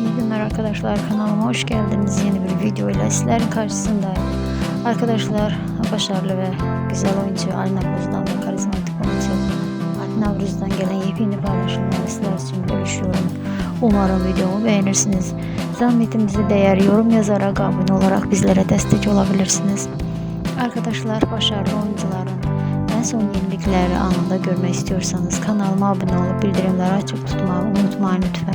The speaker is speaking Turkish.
İyi günler arkadaşlar kanalıma hoş geldiniz. Yeni bir video ile sizlerin karşısındayım. Arkadaşlar başarılı ve güzel oyuncu Alina Buz'dan ve karizmatik oyuncu Alp Navruz'dan gelen yepyeni paylaşımları sizler için bölüşüyorum. Umarım videomu beğenirsiniz. Zahmetimizi değer yorum yazarak abone olarak bizlere destek olabilirsiniz. Arkadaşlar başarılı oyuncuların en son yenilikleri anında görmek istiyorsanız kanalıma abone olup bildirimleri açık tutmayı unutmayın lütfen.